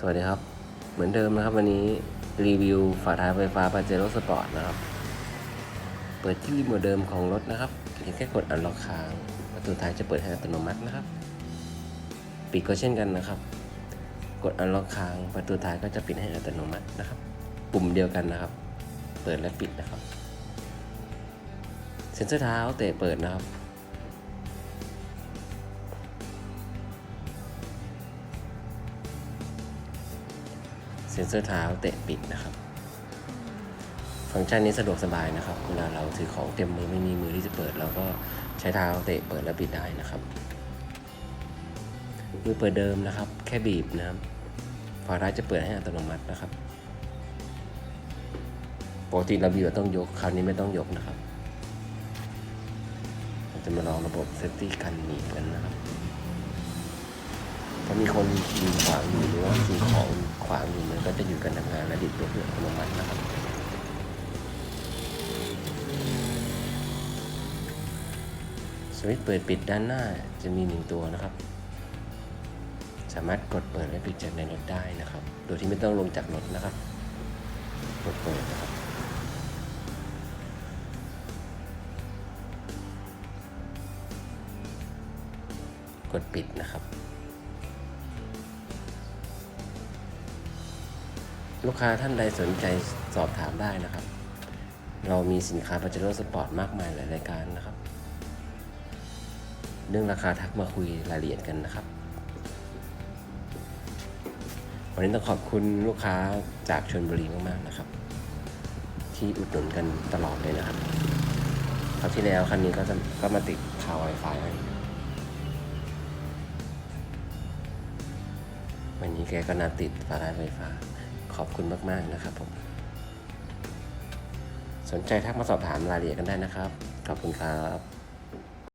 สวัสดีครับ เหมือนเดิมนะครับ วันนี้รีวิวฝาท้ายไฟฟ้าปาเจโร่สปอร์ตนะครับ เปิดที่รีโมทเดิมของรถนะครับเพียงแค่กดอันล็อกค้างประตูท้ายจะเปิดให้อัตโนมัตินะครับ ปิดก็เช่นกันนะครับ กดอันล็อกค้าง ประตูท้ายก็จะปิดให้อัตโนมัตินะครับ ปุ่มเดียวกันนะครับ เปิดและปิดนะครับ เซ็นเซอร์เท้าเตะเปิดนะครับ เซ็นเซอร์เท้าเตะปิดนะครับ ฟังก์ชันนี้สะดวกสบายนะครับ เวลาเราถือของเต็มมือไม่มีมือที่จะเปิดเราก็ใช้เท้าเตะเปิดและปิดได้นะครับมือเปิดเดิมนะครับ แค่บีบนะครับฝาท้ายจะเปิดให้อัตโนมัตินะครับปกติเราบีบเราต้องยกคราวนี้ไม่ต้องยกนะครับจะมาลองระบบเซฟตี้กันหนีบกันนะครับ ถ้ามีคนยืนขวางอยู่หรือว่าสิ่งของขวางอยู่มันก็จะอยู่กันทำงานและดิดตัวเพื่ออัตโนมัตินะครับสวิตช์เปิดปิดด้านหน้าจะมีหนึ่งตัวนะครับ สามารถกดเปิดและปิดจากในรถได้นะครับ โดยที่ไม่ต้องลงจากรถนะครับ กดเปิดนะครับ กดปิดนะครับ ลูกค้าท่านใดสนใจสอบถามได้นะครับ เรามีสินค้าปัจจุบันสปอร์ตมากมายหลายรายการนะครับ เรื่องราคาทักมาคุยรายละเอียดกันนะครับ วันนี้ต้องขอบคุณลูกค้าจากชนบุรีมากๆนะครับ ที่อุดหนุนกันตลอดเลยนะครับคราวที่แล้วคันนี้ก็จะก็มาติดคาวไวไฟให้วันนี้แกก็นาติดฝาท้าไฟฟ้า ขอบคุณมาก ๆ นะครับผม สนใจทักมาสอบถามรายละเอียดกันได้นะครับ ขอบคุณครับ